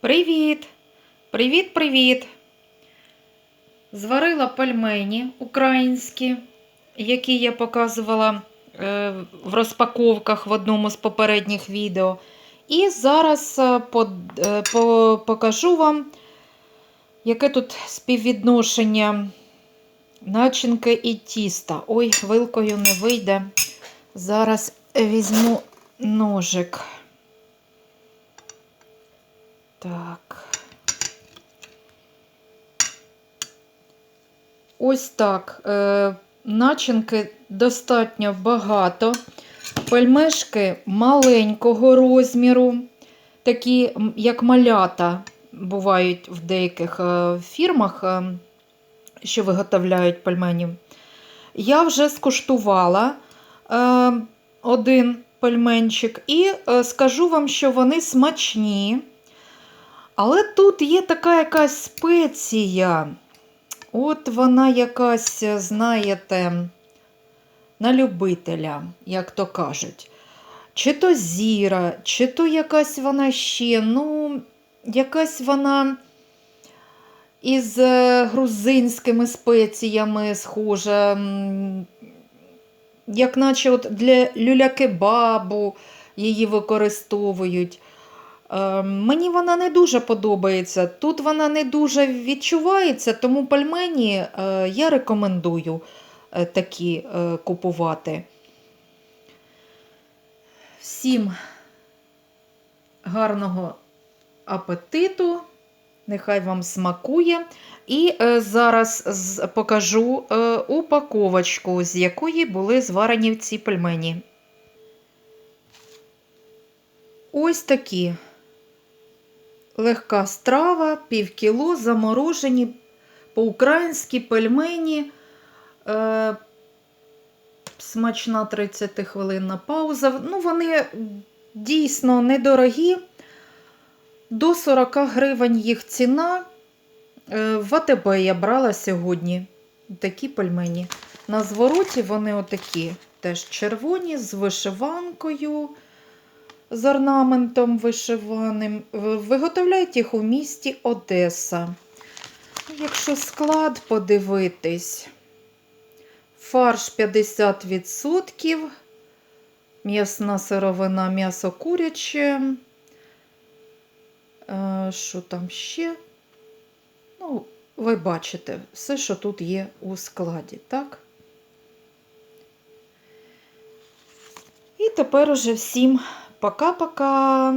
Привіт! Привіт-привіт! Зварила пельмені українські, які я показувала е, в розпаковках в одному з попередніх відео. І зараз е, е, по, покажу вам, яке тут співвідношення начинки і тіста. Ой, вилкою не вийде. Зараз візьму ножик. Так. Ось так. Е, начинки достатньо багато. Пельмешки маленького розміру, такі, як малята, бувають в деяких е, фірмах, е, що виготовляють пельмені. Я вже скуштувала один пельменчик і скажу вам, що вони смачні. Але тут є така якась спеція. От вона якась, знаєте, на любителя, як то кажуть. Чи то зіра, чи то якась вона ще, ну, якась вона із е, грузинськими спеціями схожа, як наче от для люля-кебабу її використовують. Е, Мені вона не дуже подобається. Тут вона не дуже відчувається, тому пельмені е, я рекомендую е, такі е, купувати. Всім гарного апетиту, нехай вам смакує. І зараз покажу упаковочку, з якої були зварені ці пельмені. Ось такі легка страва, півкіло, заморожені по-українськи пельмені. Е, смачна 30 хвилинна пауза. Ну, вони дійсно недорогі. До 40 гривень їх ціна. Е, в АТБ я брала сьогодні такі пельмені. На звороті вони отакі теж червоні з вишиванкою з орнаментом вишиваним. Виготовляють їх у місті Одеса. Якщо склад подивитись, фарш 50%, м'ясна сировина, м'ясо куряче. Е, Що там ще? Ну, ви бачите все, що тут є у складі, так? І тепер уже всім пока-пока.